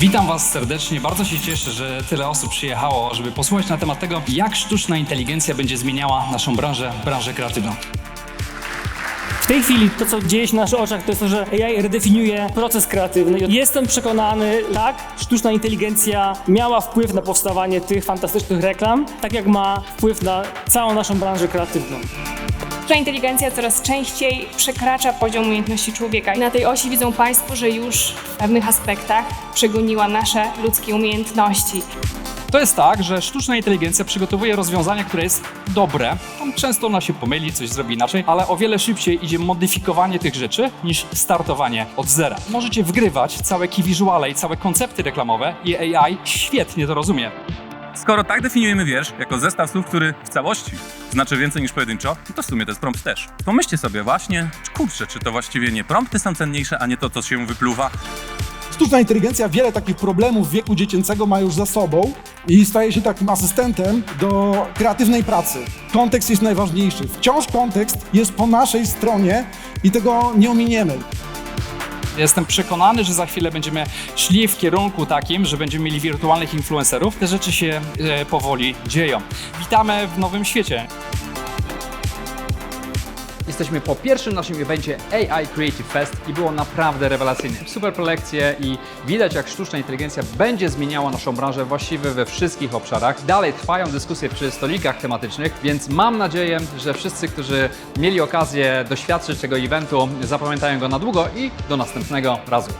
Witam Was serdecznie. Bardzo się cieszę, że tyle osób przyjechało, żeby posłuchać na temat tego, jak sztuczna inteligencja będzie zmieniała naszą branżę, branżę kreatywną. W tej chwili to, co dzieje się na naszych oczach, to jest to, że AI redefiniuje proces kreatywny. Jestem przekonany, tak, sztuczna inteligencja miała wpływ na powstawanie tych fantastycznych reklam, tak jak ma wpływ na całą naszą branżę kreatywną. Sztuczna inteligencja coraz częściej przekracza poziom umiejętności człowieka. I na tej osi widzą Państwo, że już w pewnych aspektach przegoniła nasze ludzkie umiejętności. To jest tak, że sztuczna inteligencja przygotowuje rozwiązanie, które jest dobre. Tam często ona się pomyli, coś zrobi inaczej, ale o wiele szybciej idzie modyfikowanie tych rzeczy niż startowanie od zera. Możecie wgrywać całe key visuale i całe koncepty reklamowe i AI świetnie to rozumie. Skoro tak definiujemy wiersz jako zestaw słów, który w całości znaczy więcej niż pojedynczo, to w sumie to jest prompt też. Pomyślcie sobie właśnie, kurczę, czy to właściwie nie prompty są cenniejsze, a nie to, co się wypluwa. Sztuczna inteligencja wiele takich problemów wieku dziecięcego ma już za sobą i staje się takim asystentem do kreatywnej pracy. Kontekst jest najważniejszy. Wciąż kontekst jest po naszej stronie i tego nie ominiemy. Jestem przekonany, że za chwilę będziemy szli w kierunku takim, że będziemy mieli wirtualnych influencerów. Te rzeczy się e, powoli dzieją. Witamy w nowym świecie. Jesteśmy po pierwszym naszym evencie AI Creative Fest i było naprawdę rewelacyjnie. Super prelekcje i widać jak sztuczna inteligencja będzie zmieniała naszą branżę właściwie we wszystkich obszarach. Dalej trwają dyskusje przy stolikach tematycznych, więc mam nadzieję, że wszyscy, którzy mieli okazję doświadczyć tego eventu, zapamiętają go na długo i do następnego razu.